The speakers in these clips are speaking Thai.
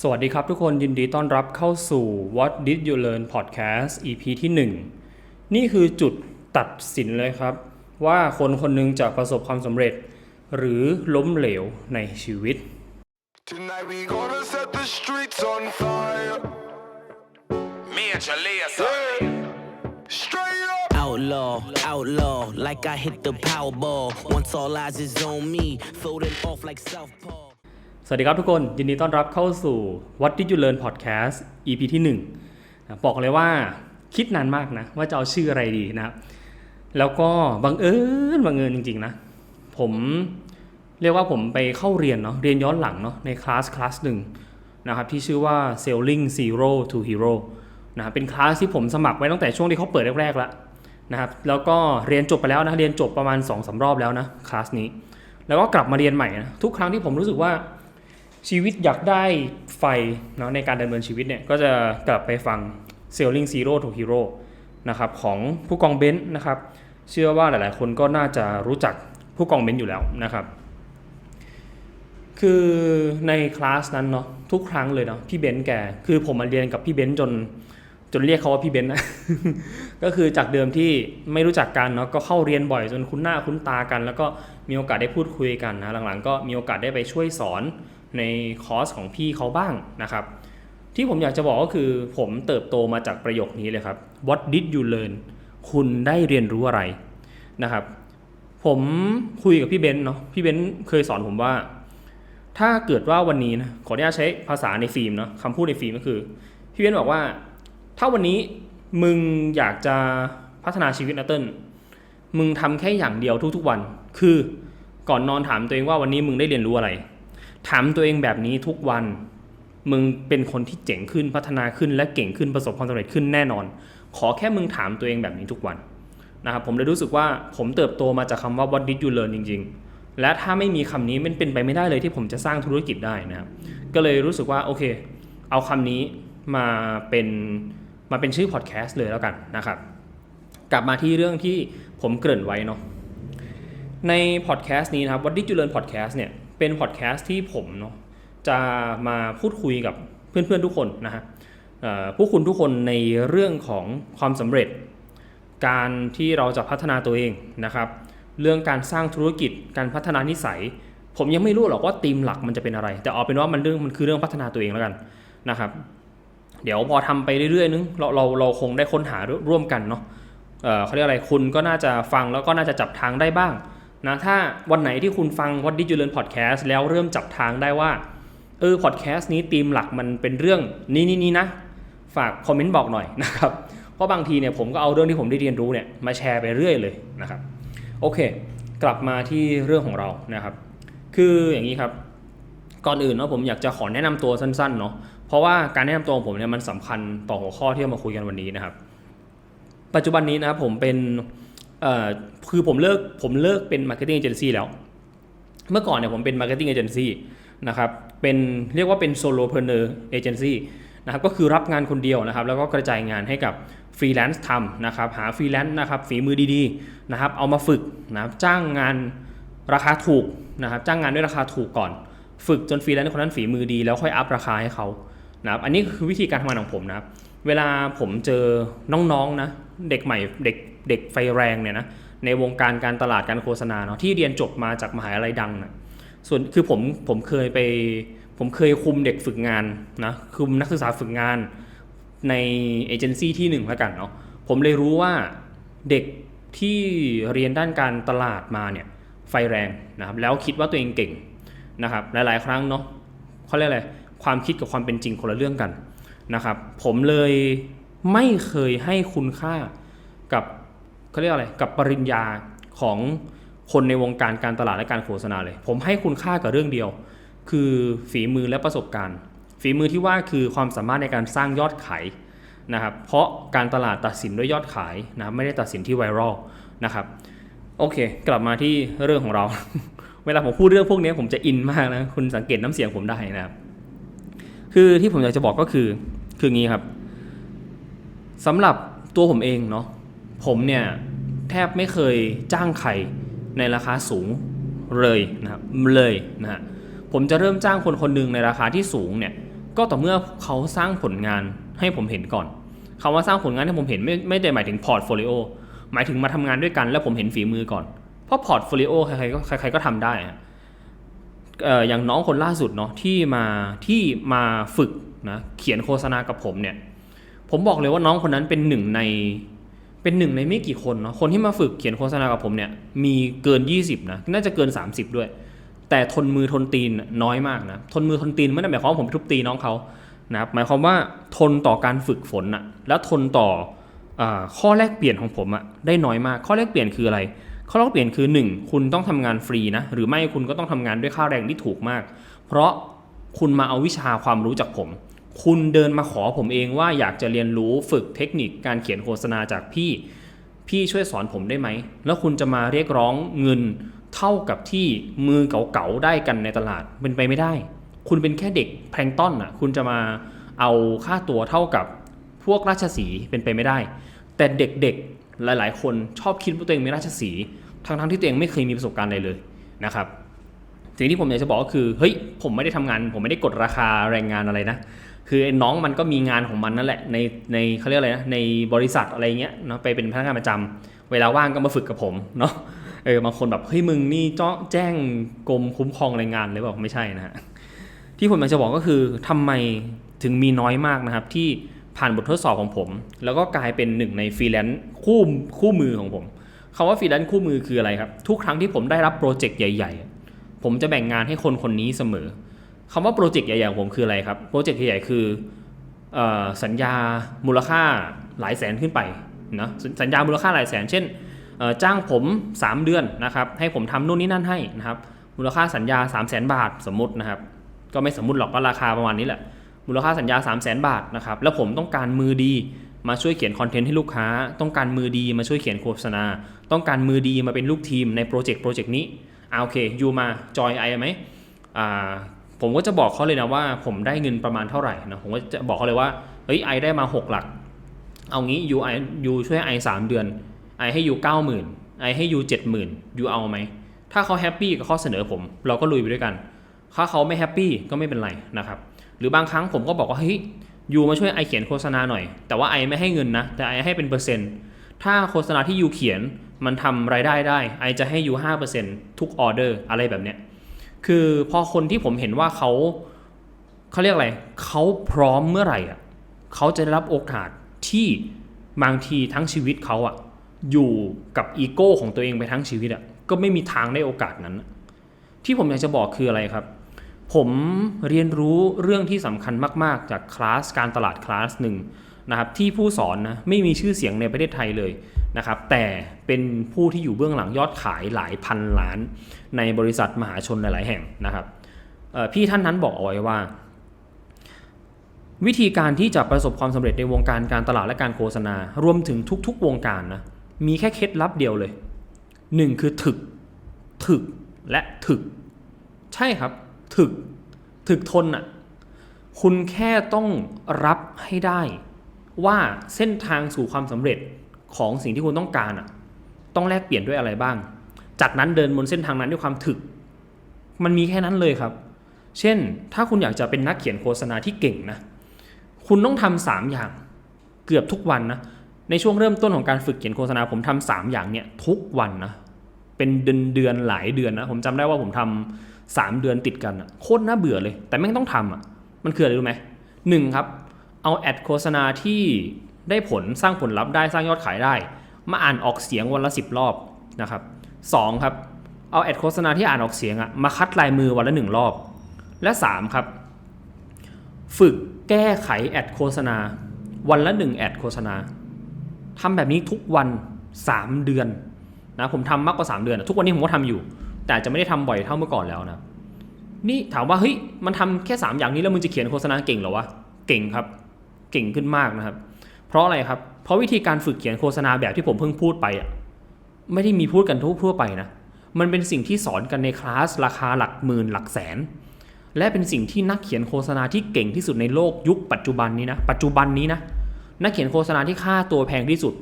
สวัสดีครับทุกคนยินดีต้อนรับเข้าสู่ What Did You Learn Podcast EP ที่ 1 นี่คือจุดตัดสินเลยครับ ว่าคนคนหนึงจะประสบความสำเร็จ หรือล้มเหลวในชีวิต Tonight we gonna set the streets on fire. Major laser. Yeah. Straight up. Outlaw, outlaw, like I hit the Powerball. Once all eyes is on me, floating off like Southpaw. สวัสดีครับทุกคนยินดีต้อนรับเข้าสู่ What Did You Learn Podcast EP ที่1นะบอกเลยว่าคิดนานมากนะว่าจะเอาชื่ออะไรดีนะครับแล้วก็บังเอิญบังเอิญจริงๆนะผมเรียกว่าผมไปเข้าเรียนเนาะเรียนย้อนหลังเนาะในคลาสคลาสหนึ่งนะครับที่ชื่อว่า Selling Zero to Hero นะครับเป็นคลาสที่ผมสมัครไว้ตั้งแต่ช่วงที่เขาเปิดแรกๆแล้วนะครับแล้วก็เรียนจบไปแล้วนะเรียนจบประมาณ2อสารอบแล้วนะคลาสนี้ แล้วก็กลับมาเรียนใหม่นะทุกครั้งที่ผมรู้สึกว่า ชีวิตอยากได้ไฟเนาะในการดำเนินชีวิตเนี่ยก็จะกลับไปฟัง Sailing Zero to Hero นะครับของผู้กองเบนซ์นะครับ เชื่อว่าหลายๆ คนก็น่าจะรู้จักผู้กองเบนซ์อยู่แล้วนะครับ คือในคลาสนั้นเนาะทุกครั้งเลยเนาะพี่เบนซ์แกคือผมมาเรียนกับพี่เบนซ์จนจนเรียกเขาว่าพี่เบนซ์นะก็คือจากเดิมที่ไม่รู้จักกันเนาะก็เข้าเรียนบ่อยจนคุ้นหน้าคุ้นตากัน แล้วก็มีโอกาสได้พูดคุยกันนะหลังๆ ก็มีโอกาสได้ไปช่วยสอน ในคอร์สของพี่เขาบ้างนะครับ ที่ผมอยากจะบอกก็คือผมเติบโตมาจากประโยคนี้เลยครับ What did you learn คุณได้เรียนรู้อะไรนะครับ ผมคุยกับพี่เบนซ์เนาะพี่เบนซ์เคยสอนผมว่า ถ้าเกิดว่าวันนี้นะขออนุญาตใช้ภาษาในฟิล์มเนาะคำพูดในฟิล์มก็คือ พี่เบนซ์บอกว่า ถ้าวันนี้มึงอยากจะพัฒนาชีวิตนะเติ้ลมึงทำแค่อย่างเดียวทุกๆวัน คือก่อนนอนถามตัวเองว่าวันนี้มึงได้เรียนรู้อะไร ถามตัวเองแบบนี้ทุกวัน มึงเป็นคนที่เจ๋งขึ้นพัฒนาขึ้นและเก่งขึ้นประสบความสำเร็จขึ้นแน่นอน ขอแค่มึงถามตัวเองแบบนี้ทุกวันนะครับผมเลยรู้สึกว่าผมเติบโตมาจากคำว่า what did you learn จริง ๆ และถ้าไม่มีคำนี้มันเป็นไปไม่ได้เลยที่ผมจะสร้างธุรกิจได้นะครับก็เลยรู้สึกว่าโอเค เอาคำนี้มาเป็นมาเป็นชื่อพอดแคสต์เลยแล้วกันนะครับ กลับมาที่เรื่องที่ผมเกริ่นไว้เนาะในพอดแคสต์นี้นะครับ What Did You Learn Podcast เนี่ย เป็นพอดแคสต์ที่ผมเนาะจะมาพูดคุยกับเพื่อนๆทุกคนนะฮะผู้คุณทุกคนในเรื่องของความสำเร็จ การที่เราจะพัฒนาตัวเองนะครับ เรื่องการสร้างธุรกิจการพัฒนานิสัย ผมยังไม่รู้หรอกว่าธีมหลักมันจะเป็นอะไร แต่เอาเป็นว่ามันเรื่องมันคือเรื่องพัฒนาตัวเองแล้วกันนะครับ เดี๋ยวพอทำไปเรื่อยๆนึงเราเราเราคงได้ค้นหาร่วมกันเนาะเเขาเรียกอะไรคุณก็น่าจะฟังแล้วก็น่าจะจับทางได้บ้าง นะถ้าวันไหนที่คุณฟัง What Did You Learn Podcast แล้วเริ่มจับทางได้ว่า เออพอดแคสต์นี้ธีมหลักมันเป็นเรื่องนี้นี่นี่นะ ฝากคอมเมนต์บอกหน่อยนะครับ เพราะบางทีเนี่ยผมก็เอาเรื่องที่ผมได้เรียนรู้เนี่ยมาแชร์ไปเรื่อยเลยนะครับ โอเค กลับมาที่เรื่องของเรานะครับ คืออย่างนี้ครับ ก่อนอื่นเนาะผมอยากจะขอแนะนำตัวสั้นๆเนาะเพราะว่าการแนะนำตัวของผมเนี่ยมันสำคัญต่อหัวข้อที่เรามาคุยกันวันนี้นะครับ ปัจจุบันนี้นะครับผมเป็น เอ่อคือผมเลิกผมเลิกเป็น Marketing Agency แล้ว เมื่อก่อนเนี่ยผมเป็น Marketing Agency นะครับเป็นเรียกว่าเป็น Solopreneur Agency นะครับก็คือรับงานคนเดียวนะครับแล้วก็กระจายงานให้กับฟรีแลนซ์ทำนะครับหาฟรีแลนซ์นะครับฝีมือดีๆนะครับเอามาฝึกนะครับจ้างงานราคาถูกนะครับจ้างงานด้วยราคาถูกก่อน ฝึกจนฟรีแลนซ์คนนั้นฝีมือดี แล้วค่อยอัพราคาให้เขานะครับอันนี้คือวิธีการทำงานของผมนะครับเวลาผมเจอน้องๆนะเด็กใหม่เด็ก เด็กไฟแรงเนี่ยนะในวงการการตลาดการโฆษณาเนาะที่เรียนจบมาจากมหาลัยดังนะส่วนคือผมผมเคยไปผมเคยคุมเด็กฝึกงานนะคุมนักศึกษาฝึกงานในเอเจนซี่ที่หนึ่งแล้วกันเนาะผมเลยรู้ว่าเด็กที่เรียนด้านการตลาดมาเนี่ยไฟแรงนะครับแล้วคิดว่าตัวเองเก่งนะครับหลาย ๆ ครั้งเนาะเขาเรียกอะไรความคิดกับความเป็นจริงคนละเรื่องกันนะครับผมเลยไม่เคยให้คุณค่ากับ เขาเรียกอะไรกับปริญญาของคนในวงการการตลาดและการโฆษณาเลย ผมให้คุณค่ากับเรื่องเดียว คือฝีมือและประสบการณ์ ฝีมือที่ว่าคือความสามารถในการสร้างยอดขายนะครับ เพราะการตลาดตัดสินด้วยยอดขายนะครับไม่ได้ตัดสินที่ไวรัลนะครับโอเค กลับมาที่เรื่องของเรา เวลาผมพูดเรื่องพวกนี้ผมจะอินมากนะคุณสังเกตน้ำเสียงผมได้นะครับ คือที่ผมอยากจะบอกก็คือคืองี้ครับสำหรับตัวผมเองเนาะ ผมเนี่ยแทบไม่เคยจ้างใครในราคาสูงเลยนะครับเลยนะฮะผมจะเริ่มจ้างคนคนหนึ่งในราคาที่สูงเนี่ยก็ต่อเมื่อเขาสร้างผลงานให้ผมเห็นก่อนคำว่าสร้างผลงานให้ผมเห็นไม่ไม่ได้หมายถึงพอร์ตโฟลิโอหมายถึงมาทำงานด้วยกันแล้วผมเห็นฝีมือก่อน เพราะพอร์ตโฟลิโอใครๆก็ใครๆก็ทำได้เอ่ออย่างน้องคนล่าสุดเนาะที่มาที่มาฝึกนะเขียนโฆษณากับผมเนี่ยผมบอกเลยว่าน้องคนนั้นเป็นหนึ่งใน เป็นหนึ่งในไม่กี่คนเนาะคนที่มาฝึกเขียนโฆษณากับผมเนี่ยมีเกิน 20นะน่าจะเกิน 30 ด้วย แต่ทนมือทนตีนน้อยมากนะทนมือทนตีนไม่ได้หมายความว่าผมทุบตีน้องเขานะครับหมายความว่าทนต่อการฝึกฝนอะแล้วทนต่ออข้อแลกเปลี่ยนของผมอะได้น้อยมาก ข้อแลกเปลี่ยนคืออะไร ข้อแลกเปลี่ยนคือ 1 คุณต้องทำงานฟรีนะหรือไม่คุณก็ต้องทำงานด้วยค่าแรงที่ถูกมาก เพราะคุณมาเอาวิชาความรู้จากผม คุณเดินมาขอผมเองว่าอยากจะเรียนรู้ฝึกเทคนิคการเขียนโฆษณาจากพี่ พี่ช่วยสอนผมได้ไหม แล้วคุณจะมาเรียกร้องเงินเท่ากับที่มือเก๋าๆได้กันในตลาดเป็นไปไม่ได้ คุณเป็นแค่เด็กแพลงต้นอะ คุณจะมาเอาค่าตัวเท่ากับพวกราชสีเป็นไปไม่ได้ แต่เด็กๆหลายๆ คนชอบคิดว่าตัวเองเป็นราชสีทั้งๆที่ตัวเองไม่เคยมีประสบการณ์อะไรเลยนะครับสิ่งที่ผมอยากจะบอกก็คือเฮ้ยผมไม่ได้ทำงาน ผมไม่ได้กดราคาแรงงานอะไรนะ คือน้องมันก็มีงานของมันนั่นแหละในในเขาเรียกอะไรนะในบริษัทอะไรเงี้ยเนาะไปเป็นพนักงานประจำเวลาว่างก็มาฝึกกับผมเนาะเออบางคนแบบเฮ้ยมึงนี่เจ้าแจ้งกรมคุ้มครองแรงงานเลยบอกไม่ใช่นะฮะที่ผมอยากจะบอกก็คือทำไมถึงมีน้อยมากนะครับ ที่ผ่านบททดสอบของผม แล้วก็กลายเป็นหนึ่งในฟรีแลนซ์คู่คู่มือของผมคำว่าฟรีแลนซ์คู่มือคืออะไรครับ ทุกครั้งที่ผมได้รับโปรเจกต์ใหญ่ ๆ ผมจะแบ่งงานให้คนคนนี้เสมอ คำว่าโปรเจกต์ใหญ่ๆของผมคืออะไรครับ โปรเจกต์ใหญ่ๆคืออสัญญามูลค่าหลายแสนขึ้นไปนะสัญญามูลค่าหลายแสน เช่น จ้างผม 3 เดือนนะครับ ให้ผมทำนู่นนี่นั่นให้นะครับ มูลค่าสัญญา 3 0 0 0 0 0บาทสมมตินะครับ ก็ไม่สมมติหรอกก็ราคาประมาณนี้แหละ มูลค่าสัญญา 3 0 0 0 0 0บาทนะครับ แล้วผมต้องการมือดีมาช่วยเขียนคอนเทนต์ให้ลูกค้า ต้องการมือดีมาช่วยเขียนโฆษณา ต้องการมือดีมาเป็นลูกทีมในโปรเจกต์โปรเจกต์นี้อ่าโอเคยูมาจอยไอไหมอ่า ผมก็จะบอกเขาเลยนะว่า ผมได้เงินประมาณเท่าไหร่นะผมก็จะบอกเขาเลยว่าเฮ้ยไอได้มา 6 หลัก เอางี้ยูไอยูช่วยไอสามเดือนไอให้ยูเก้าหมื่นไอให้ยูเจ็ดหมื่นยูเอาไหมถ้าเขาแฮปปี้กับข้อเสนอผม เราก็ลุยไปด้วยกัน ถ้าเขาไม่แฮปปี้ก็ไม่เป็นไรนะครับหรือบางครั้งผมก็บอกว่าเฮ้ยยูมาช่วยไอเขียนโฆษณาหน่อย แต่ว่าไอไม่ให้เงินนะ แต่ไอให้เป็นเปอร์เซ็นต์ถ้าโฆษณาที่ยูเขียนมันทำรายได้ได้ไอจะให้ยูห้าเปอร์เซ็นต์ทุกออเดอร์อะไรแบบเนี้ย คือพอคนที่ผมเห็นว่าเขาเขาเรียกอะไรเขาพร้อมเมื่อไหร่อะเขาจะได้รับโอกาสที่บางทีทั้งชีวิตเขาอะอยู่กับอีโก้ของตัวเองไปทั้งชีวิตอะก็ไม่มีทางได้โอกาสนั้น ที่ผมอยากจะบอกคืออะไรครับ ผมเรียนรู้เรื่องที่สำคัญมากๆ จากคลาสการตลาดคลาสหนึ่งนะครับที่ผู้สอนนะไม่มีชื่อเสียงในประเทศไทยเลย นะครับแต่เป็นผู้ที่อยู่เบื้องหลังยอดขายหลายพันล้าน ในบริษัทมหาชนหลาย ๆ แห่งนะครับพี่ท่านนั้นบอกเอาไว้ว่า วิธีการที่จะประสบความสำเร็จในวงการการตลาดและการโฆษณา รวมถึงทุก ๆ วงการนะมีแค่เคล็ดลับเดียวเลยหนึ่งคือถึก ถึกและถึก ใช่ครับ ถึก ถึกทนอะคุณแค่ต้องรับให้ได้ ว่าเส้นทางสู่ความสำเร็จ ของสิ่งที่คุณต้องการอะ ต้องแลกเปลี่ยนด้วยอะไรบ้าง จากนั้นเดินบนเส้นทางนั้นด้วยความถึก มันมีแค่นั้นเลยครับ เช่น ถ้าคุณอยากจะเป็นนักเขียนโฆษณาที่เก่งนะ คุณต้องทำสามอย่าง เกือบทุกวันนะ ในช่วงเริ่มต้นของการฝึกเขียนโฆษณาผมทำสามอย่างเนี่ยทุกวันนะ เป็นเดือนเดือนหลายเดือนนะ ผมจำได้ว่าผมทำสามเดือนติดกันอะโคตรน่าเบื่อเลย แต่แม่งต้องทำอะมันคืออะไรรู้ไหมหนึ่งครับ เอาแอดโฆษณาที่ ได้ผลสร้างผลลัพธ์ได้สร้างยอดขายได้ มาอ่านออกเสียงวันละสิบรอบนะครับสองครับเอาแอดโฆษณาที่อ่านออกเสียงอะมาคัดลายมือวันละหนึ่งรอบ และสามครับ ฝึกแก้ไขแอดโฆษณา วันละหนึ่งแอดโฆษณาทำแบบนี้ทุกวัน 3 เดือนนะผมทำมากกว่า 3 เดือน ทุกวันนี้ผมก็ทำอยู่ แต่จจะไม่ได้ทำบ่อยเท่าเมื่อก่อนแล้วนะนี่ถามว่าเฮ้ยมันทำแค่ 3 อย่างนี้แล้วมึงจะเขียนโฆษณาเก่งเหรอวะเก่งครับ เก่งขึ้นมากนะครับ เพราะอะไรครับ เพราะวิธีการฝึกเขียนโฆษณาแบบที่ผมเพิ่งพูดไปอะไม่ได้มีพูดกันทั่วไปนะ มันเป็นสิ่งที่สอนกันในคลาสราคาหลักหมื่นหลักแสน และเป็นสิ่งที่นักเขียนโฆษณาที่เก่งที่สุดในโลกยุคปัจจุบันนี้นะ ปัจจุบันนี้นะ นักเขียนโฆษณาที่ค่าตัวแพงที่สุด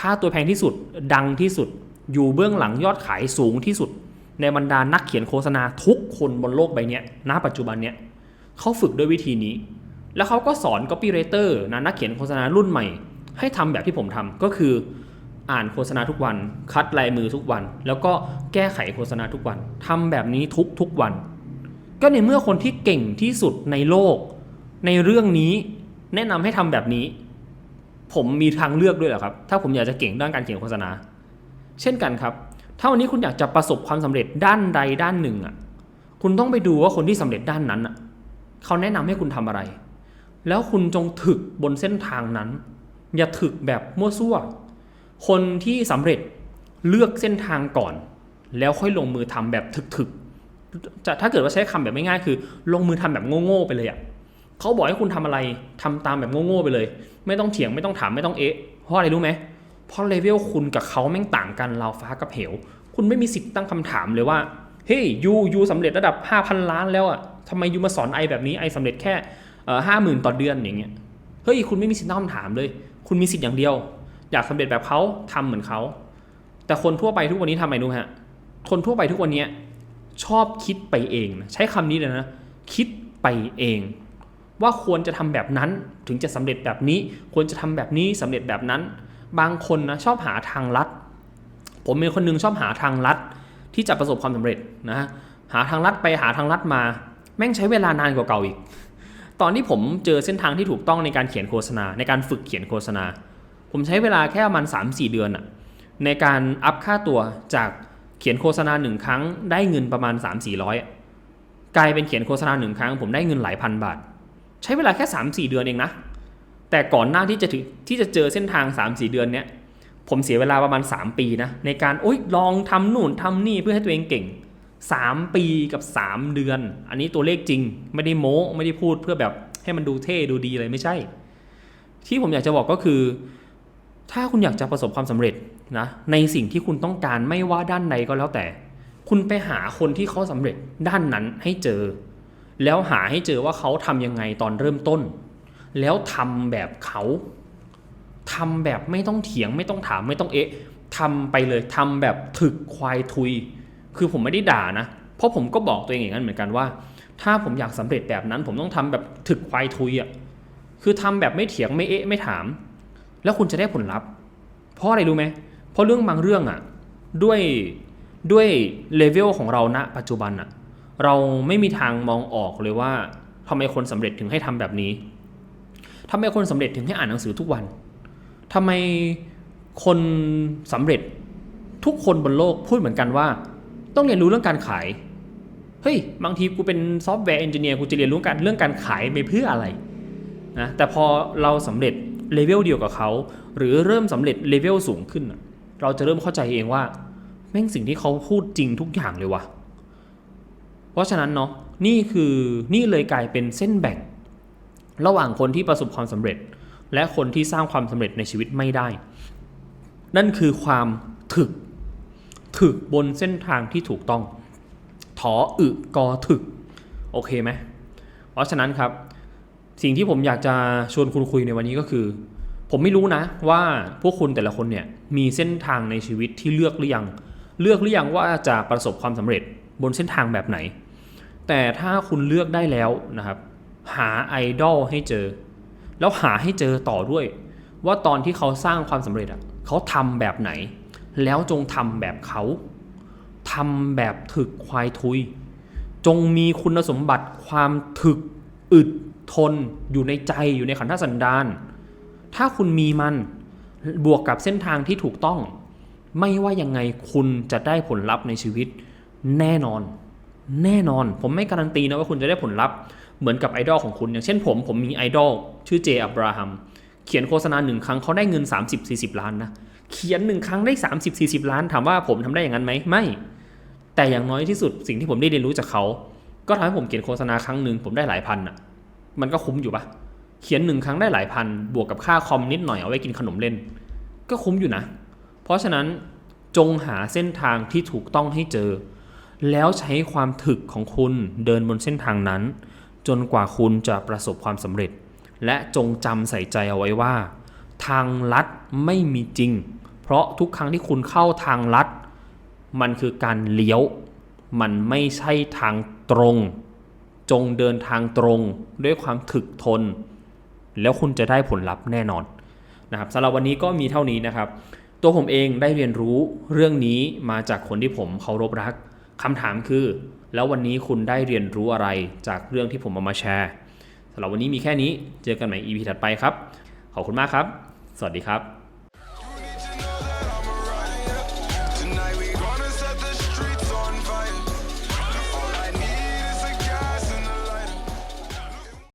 ค่าตัวแพงที่สุด ดังที่สุด อยู่เบื้องหลังยอดขายสูงที่สุด ในบรรดานักเขียนโฆษณาทุกคนบนโลกใบนี้ณปัจจุบันเนี้ยเขาฝึกด้วยวิธีนี้ แล้วเขาก็สอน copywriter นะนักเขียนโฆษณารุ่นใหม่ ให้ทำแบบที่ผมทำก็คืออ่านโฆษณาทุกวัน คัดลายมือทุกวัน แล้วก็แก้ไขโฆษณาทุกวันทำแบบนี้ทุกทุกวัน ก็ในเมื่อคนที่เก่งที่สุดในโลก ในเรื่องนี้แนะนำให้ทำแบบนี้ ผมมีทางเลือกด้วยเหรอครับ ถ้าผมอยากจะเก่งด้านการเขียนโฆษณา เช่นกันครับ ถ้าวันนี้คุณอยากจะประสบความสำเร็จด้านใดด้านหนึ่งอะ คุณต้องไปดูว่าคนที่สำเร็จด้านนั้นอะ เขาแนะนำให้คุณทำอะไร แล้วคุณจงถึกบนเส้นทางนั้น อย่าถึกแบบมั่วซั่ว คนที่สำเร็จเลือกเส้นทางก่อน แล้วค่อยลงมือทำแบบถึกๆจะถ้าเกิดว่าใช้คำแบบไม่ง่ายคือ ลงมือทำแบบโง่ๆไปเลยอะเขาบอกให้คุณทำอะไรทำตามแบบโง่ๆไปเลย ไม่ต้องเถียงไม่ต้องถามไม่ต้องเอ๊ะเพราะอะไรรู้ไหมเพราะเลเวลคุณกับเขาแม่งต่างกันราวฟ้ากับเหว คุณไม่มีสิทธิ์ตั้งคำถามเลยว่าเฮ้ยยูยูสำเร็จระดับ 5,000 ล้านแล้วอะทำไมยูมาสอนไอแบบนี้ไอสำเร็จแค่ ห้าหมื่นต่อเดือนอย่างเงี้ยเฮ้ยคุณไม่มีสิทธิ์ตั้งคำถามเลย คุณมีสิทธิ์อย่างเดียว อยากสำเร็จแบบเขาทำเหมือนเขา แต่คนทั่วไปทุกวันนี้ทำไมรู้ฮะคนทั่วไปทุกวันนี้ชอบคิดไปเองนะใช้คำนี้เลยนะ คิดไปเอง ว่าควรจะทำแบบนั้นถึงจะสำเร็จแบบนี้ ควรจะทำแบบนี้สำเร็จแบบนั้น บางคนนะชอบหาทางลัด ผมเป็นคนหนึงชอบหาทางลัดที่จะประสบความสำเร็จนะหาทางลัดไปหาทางลัดมา แม่งใช้เวลานานกว่าเก่าอีก ตอนที่ผมเจอเส้นทางที่ถูกต้องในการเขียนโฆษณา ในการฝึกเขียนโฆษณา ผมใช้เวลาแค่ประมาณ3-4 เดือนอะในการอัพค่าตัวจากเขียนโฆษณาหนึ่งครั้งได้เงินประมาณ 3-400อะกลายเป็นเขียนโฆษณาหนึ่งครั้ง ผมได้เงินหลายพันบาท ใช้เวลาแค่ 3-4 เดือนเองนะ แต่ก่อนหน้าที่จะถึงที่จะเจอเส้นทาง 3-4 เดือนเนี้ยผมเสียเวลาประมาณ 3 ปีนะในการโอ๊ยลองทำนู่นทำนี่เพื่อให้ตัวเองเก่ง 3 ปีกับ 3 เดือน อันนี้ตัวเลขจริง ไม่ได้โม้ไม่ได้พูดเพื่อแบบให้มันดูเท่ดูดีอะไรไม่ใช่ ที่ผมอยากจะบอกก็คือ ถ้าคุณอยากจะประสบความสำเร็จนะในสิ่งที่คุณต้องการไม่ว่าด้านใดก็แล้วแต่ คุณไปหาคนที่เขาสำเร็จด้านนั้นให้เจอ แล้วหาให้เจอว่าเขาทำยังไงตอนเริ่มต้น แล้วทำแบบเขาทำแบบไม่ต้องเถียงไม่ต้องถามไม่ต้องเอ๊ะทำไปเลยทำแบบถึกควายทุย คือผมไม่ได้ด่านะ เพราะผมก็บอกตัวเองอย่างนั้นเหมือนกันว่า ถ้าผมอยากสำเร็จแบบนั้น ผมต้องทำแบบถึกควายทุยอะคือทำแบบไม่เถียงไม่เอ๊ะไม่ถาม แล้วคุณจะได้ผลลัพธ์ เพราะอะไรรู้ไหมเพราะเรื่องบางเรื่องอะด้วยด้วยเลเวลของเราณปัจจุบันอะเราไม่มีทางมองออกเลยว่าทำไมคนสำเร็จถึงให้ทำแบบนี้ทำไมคนสำเร็จถึงให้อ่านหนังสือทุกวันทำไมคนสำเร็จทุกคนบนโลกพูดเหมือนกันว่า ต้องเรียนรู้เรื่องการขาย เฮ้ย บางทีกูเป็นซอฟต์แวร์เอนจิเนียร์กูจะเรียนรู้การเรื่องการขายไปเพื่ออะไรนะแต่พอเราสำเร็จเลเวลเดียวกับเขาหรือเริ่มสำเร็จเลเวลสูงขึ้น เราจะเริ่มเข้าใจเองว่าแม่งสิ่งที่เขาพูดจริงทุกอย่างเลยว่ะเพราะฉะนั้นเนาะนี่คือนี่เลยกลายเป็นเส้นแบ่ง ระหว่างคนที่ประสบความสำเร็จ และคนที่สร้างความสำเร็จในชีวิตไม่ได้ นั่นคือความถึก ถึกบนเส้นทางที่ถูกต้องถออึกอถึก โอเคไหมเพราะฉะนั้นครับ สิ่งที่ผมอยากจะชวนคุณคุยในวันนี้ก็คือ ผมไม่รู้นะว่าพวกคุณแต่ละคนเนี่ยมีเส้นทางในชีวิตที่เลือกหรือยัง เลือกหรือยังว่าจะประสบความสำเร็จบนเส้นทางแบบไหน แต่ถ้าคุณเลือกได้แล้วนะครับ หาไอดอลให้เจอ แล้วหาให้เจอต่อด้วย ว่าตอนที่เขาสร้างความสำเร็จอะเขาทำแบบไหน แล้วจงทำแบบเขาทำแบบถึกควายทุย จงมีคุณสมบัติความถึกอึดทนอยู่ในใจอยู่ในขันธสันดาน ถ้าคุณมีมันบวกกับเส้นทางที่ถูกต้อง ไม่ว่ายังไงคุณจะได้ผลลัพธ์ในชีวิต แน่นอน แน่นอน ผมไม่การันตีนะว่าคุณจะได้ผลลัพธ์เหมือนกับไอดอลของคุณอย่างเช่นผม ผมมีไอดอลชื่อเจอับราฮัมเขียนโฆษณาหนึ่งครั้งเขาได้เงิน 30-40 ล้านนะ เขียนหนึ่งครั้งได้ 30-40 ล้าน ถามว่าผมทำได้อย่างนั้นไหมไม่ แต่อย่างน้อยที่สุดสิ่งที่ผมได้เรียนรู้จากเขา ก็ทำให้ผมเขียนโฆษณาครั้งหนึ่งผมได้หลายพันอะ มันก็คุ้มอยู่ปะเขียนหนึ่งครั้งได้หลายพัน บวกกับค่าคอมนิดหน่อยเอาไว้กินขนมเล่น ก็คุ้มอยู่นะ เพราะฉะนั้นจงหาเส้นทางที่ถูกต้องให้เจอ แล้วใช้ความถึกของคุณเดินบนเส้นทางนั้น จนกว่าคุณจะประสบความสำเร็จ และจงจำใส่ใจเอาไว้ว่า ทางลัดไม่มีจริง เพราะทุกครั้งที่คุณเข้าทางลัด มันคือการเลี้ยว มันไม่ใช่ทางตรง จงเดินทางตรงด้วยความถึกทน แล้วคุณจะได้ผลลัพธ์แน่นอนนะครับสำหรับวันนี้ก็มีเท่านี้นะครับ ตัวผมเองได้เรียนรู้เรื่องนี้มาจากคนที่ผมเคารพรักคำถามคือ แล้ววันนี้คุณได้เรียนรู้อะไรจากเรื่องที่ผมเอามาแชร์สำหรับวันนี้มีแค่นี้เจอกันใหม่ EP ถัดไปครับ ขอบคุณมากครับ สวัสดีครับ